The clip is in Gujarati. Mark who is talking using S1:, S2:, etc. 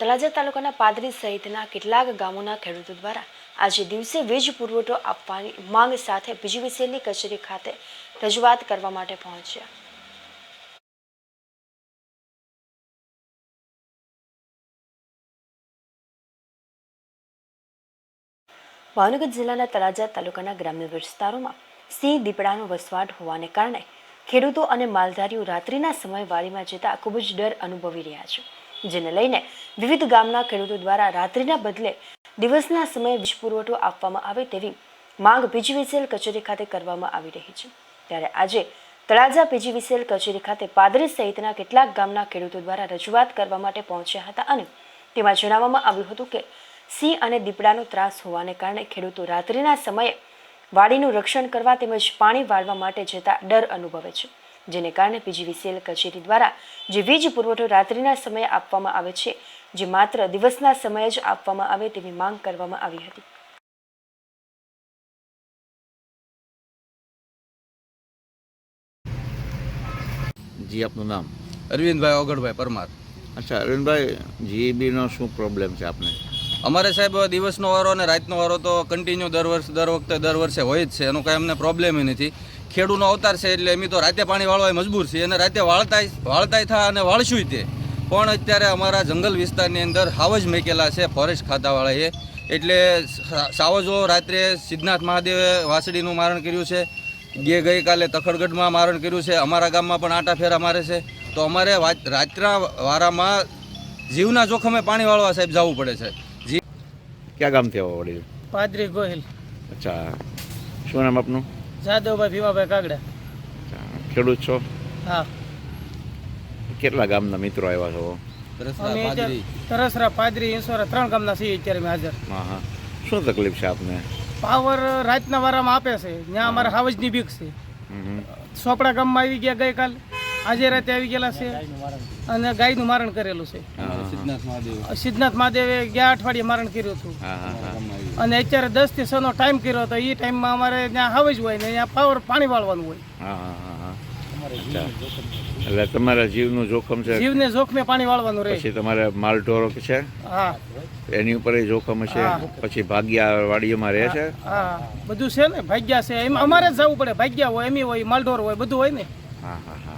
S1: તળાજા તાલુકાના પાદરી સહિતના કેટલાક ગામોના ખેડૂતો દ્વારા આજે દિવસે વીજ પુરવઠો આપવાની માંગ સાથે પીજીવીસીએલની કચેરી ખાતે રજૂઆત કરવા માટે પહોંચ્યા. ભાવનગર જિલ્લાના તળાજા તાલુકાના ગ્રામ્ય વિસ્તારોમાં સિંહ દીપડાનો વસવાટ હોવાને કારણે ખેડૂતો અને માલધારીઓ રાત્રિના સમય વાડીમાં જતા ખૂબ જ ડર અનુભવી રહ્યા છે. જેને લઈને વિવિધ ગામના ખેડૂતો દ્વારા રાત્રિના બદલે દિવસના સમયે વીજ પુરવઠો આપવામાં આવે તેવી માંગ પીજીવીસીએલ કચેરી ખાતે કરવામાં આવી રહી છે. ત્યારે આજે તળાજા પીજીવીસીએલ કચેરી ખાતે પાદરી સહિતના કેટલાક ગામના ખેડૂતો દ્વારા રજૂઆત કરવા માટે પહોંચ્યા હતા અને તેમાં જણાવવામાં આવ્યું હતું કે સિંહ અને દીપડાનો ત્રાસ હોવાને કારણે ખેડૂતો રાત્રિના સમયે વાડીનું રક્ષણ કરવા તેમજ પાણી વાળવા માટે જતા ડર અનુભવે છે. જેને કારણે પીજીવીસીએલ કચેરી દ્વારા જે વીજ પુરવઠો રાત્રિના સમયે આપવામાં આવે છે, જે માત્ર દિવસના સમયે જ આપવામાં આવે તેવી માંગ કરવામાં આવી હતી.
S2: જી, આપનું નામ?
S3: અરવિંદભાઈ ઓગળભાઈ પરમાર.
S2: અચ્છા, અરવિંદભાઈ જીઈબીનો શું પ્રોબ્લેમ છે આપને?
S3: અમારે સાહેબ, દિવસનો વારો અને રાતનો વારો તો કન્ટિન્યુ દર વર્ષ, દર વખતે, દર વર્ષે હોય જ છે. એનો કાંઈ અમને પ્રોબ્લેમ નથી. ખેડૂનો અવતાર છે એટલે એમ તો રાતે પાણી વાળવા મજબૂર છે. અને રાતે વાળતાય વાળતાય થા અને વાળશું તે. પણ અત્યારે અમારા જંગલ વિસ્તારની અંદર હાવજ મેકેલા છે ફોરેસ્ટ ખાતાવાળાએ. એટલે સાવજો રાત્રે સિદ્ધનાથ મહાદેવે વાસડીનું મારણ કર્યું છે. ગે ગઈકાલે તખડગઢમાં મારણ કર્યું છે. અમારા ગામમાં પણ આટા ફેરા મારે છે. તો અમારે વાત- રાત્રના વારામાં જીવના જોખમે પાણી વાળવા સાહેબ જવું પડે છે. જી
S2: ક્યાં ગામથી આવો વડીલ?
S4: પાદરી ગોહિલ.
S2: અચ્છા. શું નામ આપનું?
S4: જાદવભાઈ ભીમાભાઈ કાગડા.
S2: ખેડૂત છો?
S4: હા.
S2: કેટલા ગામના મિત્રો આવ્યા છો?
S4: અમે તરસરા પાદરી ઈશ્વરા ત્રણ ગામના છીએ અત્યારે મેં હાજર.
S2: હા હા શું તકલીફ છે આપને?
S4: પાવર રાતના વારામાં આપે છે. ત્યાં અમારે હાવજની બીક છે. સોપડા ગામમાં આવી ગયા ગઈકાલ. આજે રાતે આવી ગયેલા છે. અને ગાયનું મારણ કરેલું છે.
S3: સિદ્ધનાથ મહાદેવ.
S4: સિદ્ધનાથ મહાદેવે ગયા અઠવાડિયે મારણ કર્યું હતું.
S2: હા હા હા.
S4: અને અત્યારે દસથી છનો ટાઈમ કર્યો હતો એ ટાઈમમાં અમારે ત્યાં હાવજ હોય ને ત્યાં પાવર પાણી વાળવાનું હોય.
S2: હા હા હા હા. એટલે તમારા જીવનું જોખમ છે.
S4: જીવને જોખમે પાણી વાળવાનું રહે.
S2: પછી તમારે માલ ઢોરો છે?
S4: હા.
S2: એની ઉપર એ જોખમ છે પછી ભાગ્યા વાડીઓમાં રહે છે?
S4: હા બધું છે ને? ભાગ્યા છે. એમ અમારે જ જવું પડે. ભાગ્યા હોય એમી હોય માલઢોર હોય બધું હોય ને.
S2: હા હા હા.